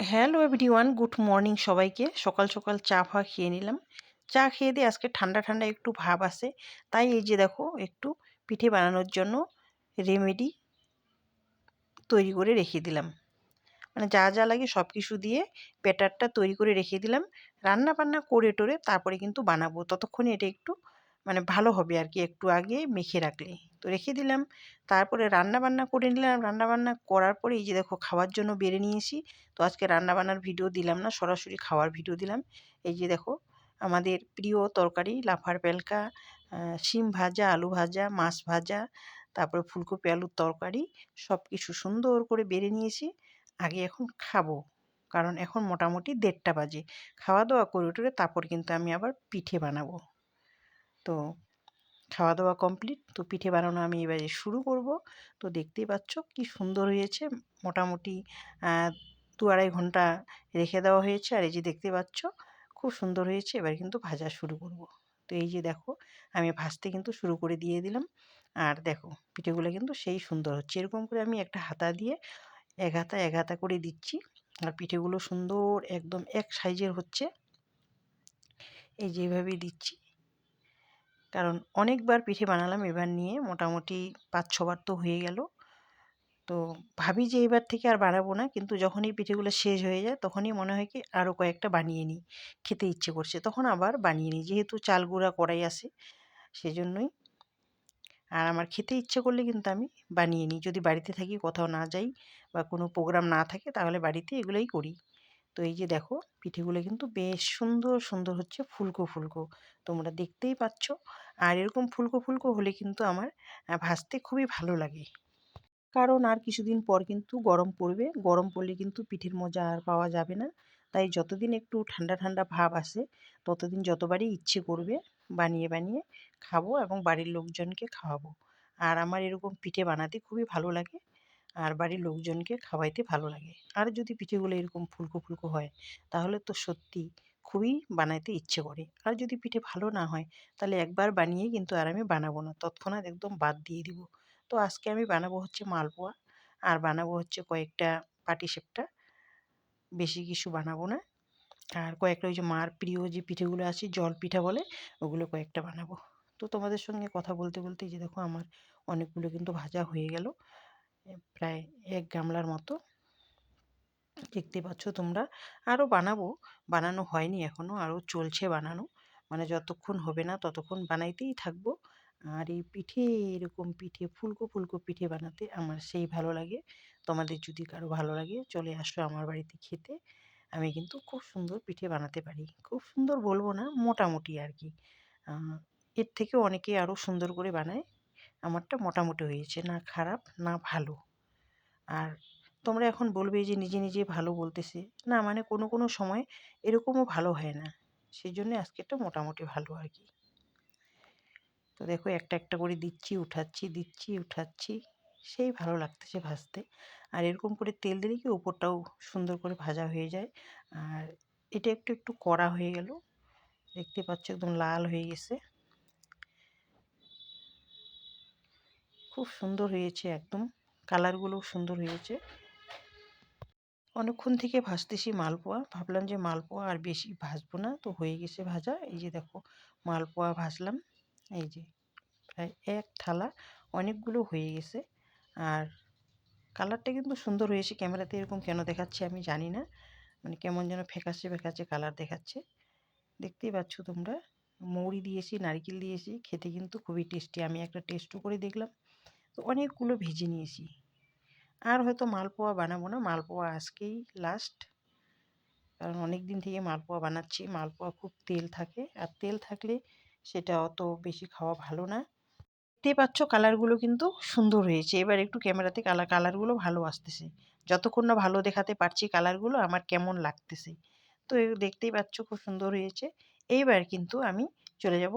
Hello everyone, good morning সবাইকে। সকাল সকাল চা ফা খেয়ে নিলাম। চা খেয়ে দিয়ে আজকে ঠান্ডা ঠান্ডা একটু ভাব আসে তাই এই যে দেখো, একটু পিঠে বানানোর জন্য রেমেডি তৈরি করে রেখে দিলাম। মানে যা যা লাগে সব কিছু দিয়ে ব্যাটারটা তৈরি করে রেখে দিলাম। রান্না বান্না করে টোরে তারপরে কিন্তু বানাবো। ততক্ষণে এটা একটু মানে ভালো হবে আর কি একটু আগে মেখে রাখলে তো রেখে দিলাম। তারপরে রান্না বান্না করে নিলাম। রান্না বান্না করার পরে এই যে দেখো খাওয়ার জন্য বেড়ে নিয়েছি। তো আজকে রান্না বান্নার ভিডিও দিলাম না, সরাসরি খাওয়ার ভিডিও দিলাম। এই যে দেখো আমাদের প্রিয় তরকারি লাফার পেলকা শিম ভাজা, আলু ভাজা, মাছ ভাজা, তারপরে ফুলকপি আলুর তরকারি সব কিছু সুন্দর করে বেড়ে নিয়েছি। আগে এখন খাব, কারণ এখন মোটামুটি দেড়টা বাজে। খাওয়া দাওয়া করে উঠে তারপর কিন্তু আমি আবার পিঠে বানাবো। তো খাওয়া দাওয়া কমপ্লিট তো পিঠে বানানো আমি এবারে শুরু করব। তো দেখতেই পাচ্ছ কি সুন্দর হয়েছে। মোটামুটি দু আড়াই ঘণ্টা রেখে দেওয়া হয়েছে। আর এই যে দেখতে পাচ্ছ, খুব সুন্দর হয়েছে। এবার কিন্তু ভাজা শুরু করব। তো এই যে দেখো, আমি ভাজতে কিন্তু শুরু করে দিয়ে দিলাম। আর দেখো, পিঠেগুলো কিন্তু সেই সুন্দর হচ্ছে। এরকম করে আমি একটা হাতা দিয়ে এক হাতা এক হাতা করে দিচ্ছি। আর পিঠেগুলো সুন্দর একদম এক সাইজের হচ্ছে। এই যেভাবেই দিচ্ছি। কারণ অনেকবার পিঠে বানালাম, এবার নিয়ে মোটামুটি পাঁচ ছবার তো হয়ে গেল। তো ভাবি যে এবার থেকে আর বানাবো না, কিন্তু যখনই পিঠেগুলো শেষ হয়ে যায়, তখনই মনে হয় কি আরও কয়েকটা বানিয়ে নিই। খেতে ইচ্ছে করছে, তখন আবার বানিয়ে নিই। যেহেতু চাল গুঁড়া করাই আসে সেজন্যই। আর আমার খেতে ইচ্ছে করলে কিন্তু আমি বানিয়ে নিই। যদি বাড়িতে থাকি, কোথাও না যাই বা কোনো প্রোগ্রাম না থাকে, তাহলে বাড়িতে এগুলোই করি। তো এই যে দেখো, পিঠেগুলো কিন্তু বেশ সুন্দর সুন্দর হচ্ছে ফুলকো ফুলকো। তোমরা দেখতেই পাচ্ছ। আর এরকম ফুলকো ফুলকো হলে কিন্তু আমার ভাজতে খুবই ভালো লাগে। কারণ আর কিছুদিন পর কিন্তু গরম পড়বে। গরম পড়লে কিন্তু পিঠের মজা আর পাওয়া যাবে না। তাই যতদিন একটু ঠান্ডা ঠান্ডা ভাব আসে, ততদিন যতবারই ইচ্ছে করবে, বানিয়ে বানিয়ে খাব এবং বাড়ির লোকজনকে খাওয়াবো। আর আমার এরকম পিঠে বানাতে খুবই ভালো লাগে। আর বাড়ির লোকজনকে খাওয়াইতে ভালো লাগে। আর যদি পিঠেগুলো এরকম ফুলকো ফুলকো হয়, তাহলে তো সত্যি খুবই বানাইতে ইচ্ছে করে। আর যদি পিঠে ভালো না হয়, তাহলে একবার বানিয়ে কিন্তু আর আমি বানাবো না। তৎক্ষণাৎ একদম বাদ দিয়ে দিব। তো আজকে আমি বানাবো হচ্ছে মালপোয়া। আর বানাবো হচ্ছে কয়েকটা পাটিসাপটা বেশি কিছু বানাবো না। আর কয়েকটা ওই যে মার প্রিয় যে পিঠেগুলো আছে, জল পিঠা বলে, ওগুলো কয়েকটা বানাবো। তো তোমাদের সঙ্গে কথা বলতে বলতে যে দেখো, আমার অনেকগুলো কিন্তু ভাজা হয়ে গেল। প্রায় এক গামলার মতো। দেখতে পাচ্ছ তোমরা। আরও বানাবো। বানানো হয়নি এখনও আরও চলছে বানানো। মানে যতক্ষণ হবে না ততক্ষণ বানাইতেই থাকব। আর এই পিঠে, এরকম পিঠে, ফুলকো ফুলকো পিঠে বানাতে আমার সেই ভালো লাগে। তোমাদের যদি কারও ভালো লাগে, চলে আসো আমার বাড়িতে খেতে। আমি কিন্তু খুব সুন্দর পিঠে বানাতে পারি। খুব সুন্দর বলব না, মোটামুটি আর কি। এর থেকে অনেকে আরও সুন্দর করে বানায়। আমারটা মোটামুটি হয়েছে, না খারাপ, না ভালো। আর তোমরা এখন বলবে যে নিজে নিজে ভালো বলতেছে। না মানে কোনো কোনো সময় এরকমও ভালো হয় না। সেই জন্যে আজকেরটা মোটামুটি ভালো আর কি। তো দেখো, একটা একটা করে দিচ্ছি, উঠাচ্ছি দিচ্ছি, উঠাচ্ছি। সেই ভালো লাগতেছে ভাজতে। আর এরকম করে তেল দিলে কি ওপরটাও সুন্দর করে ভাজা হয়ে যায়। আর এটা একটু একটু কড়া হয়ে গেল। দেখতে পাচ্ছ একদম লাল হয়ে গেছে। খুব সুন্দর হয়েছে একদম। কালারগুলোও সুন্দর হয়েছে। অনেকক্ষণ থেকে ভাজতেছি মালপোয়া। ভাবলাম যে মালপোয়া আর বেশি ভাজবো না। তো হয়ে গেছে ভাজা। এই যে দেখো, মালপোয়া ভাজলাম। এই যে, প্রায় এক থালা। অনেকগুলো হয়ে গেছে। আর কালারটা কিন্তু সুন্দর হয়েছে। ক্যামেরাতে এরকম কেন দেখাচ্ছে আমি জানি না। মানে কেমন যেন ফেকাচ্ছে ফেকাচ্ছে কালার দেখাচ্ছে। দেখতেই পাচ্ছ তোমরা। মৌরি দিয়েছি, নারকেল দিয়েছি। খেতে কিন্তু খুবই টেস্টি আমি একটা টেস্টও করে দেখলাম। তো অনেকগুলো ভেজে নিয়েছি। আর হয়তো মালপোয়া বানাবো না, মালপোয়া আজকেই লাস্ট কারণ অনেক দিন থেকে মালপোয়া বানাচ্ছি, মালপোয়া খুব তেল থাকে আর তেল থাকলে সেটা অত বেশি খাওয়া ভালো না। দেখতেই পাচ্ছ কালারগুলো কিন্তু সুন্দর হয়েছে। এবার একটু ক্যামেরাতে কালার কালারগুলো ভালো আসতেছে। যতক্ষণ না ভালো দেখাতে পারছি কালারগুলো আমার কেমন লাগতেছে। তো দেখতেই পাচ্ছ খুব সুন্দর হয়েছে। এইবার কিন্তু আমি চলে যাব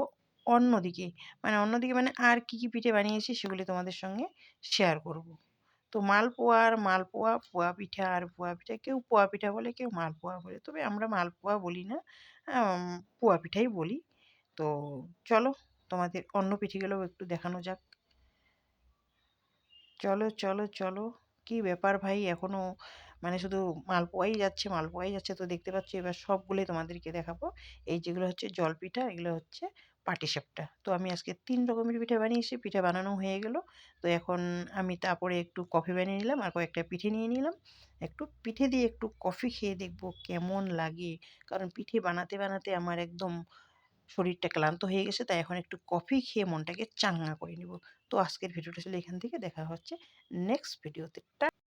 অন্যদিকে মানে অন্যদিকে মানে আর কি কি পিঠে বানিয়েছি সেগুলি তোমাদের সঙ্গে শেয়ার করব। তো মালপোয়া আর মালপোয়া, পোয়া পিঠা আর পোয়া পিঠা, কেউ পোয়া পিঠা বলে, কেউ মালপোয়া বলে, তবে আমরা মালপোয়া বলি না পোয়া পিঠাই বলি। তো চলো তোমাদের অন্য পিঠেগুলোও একটু দেখানো যাক। চলো চলো চলো, কি ব্যাপার ভাই? এখনও মানে শুধু মালপোয়াই যাচ্ছে মালপোয়াই যাচ্ছে তো দেখতে পাচ্ছ, এবার সবগুলোই তোমাদেরকে দেখাবো। এই যেগুলো হচ্ছে জলপিঠা, এগুলো হচ্ছে পাটিসাপটা তো আমি আজকে তিন রকমের পিঠে বানিয়েছি, পিঠে বানানো হয়ে গেল। তো এখন আমি তারপরে একটু কফি বানিয়ে নিলাম আর কয়েকটা পিঠে নিয়ে নিলাম। একটু পিঠে দিয়ে একটু কফি খেয়ে দেখব কেমন লাগে। কারণ পিঠে বানাতে বানাতে আমার একদম শরীরটা ক্লান্ত হয়ে গেছে, তাই এখন একটু কফি খেয়ে মনটাকে চাঙ্গা করে নিব। তো আজকের ভিডিওটা ছিল এখান থেকে, দেখা হচ্ছে নেক্সট ভিডিওতে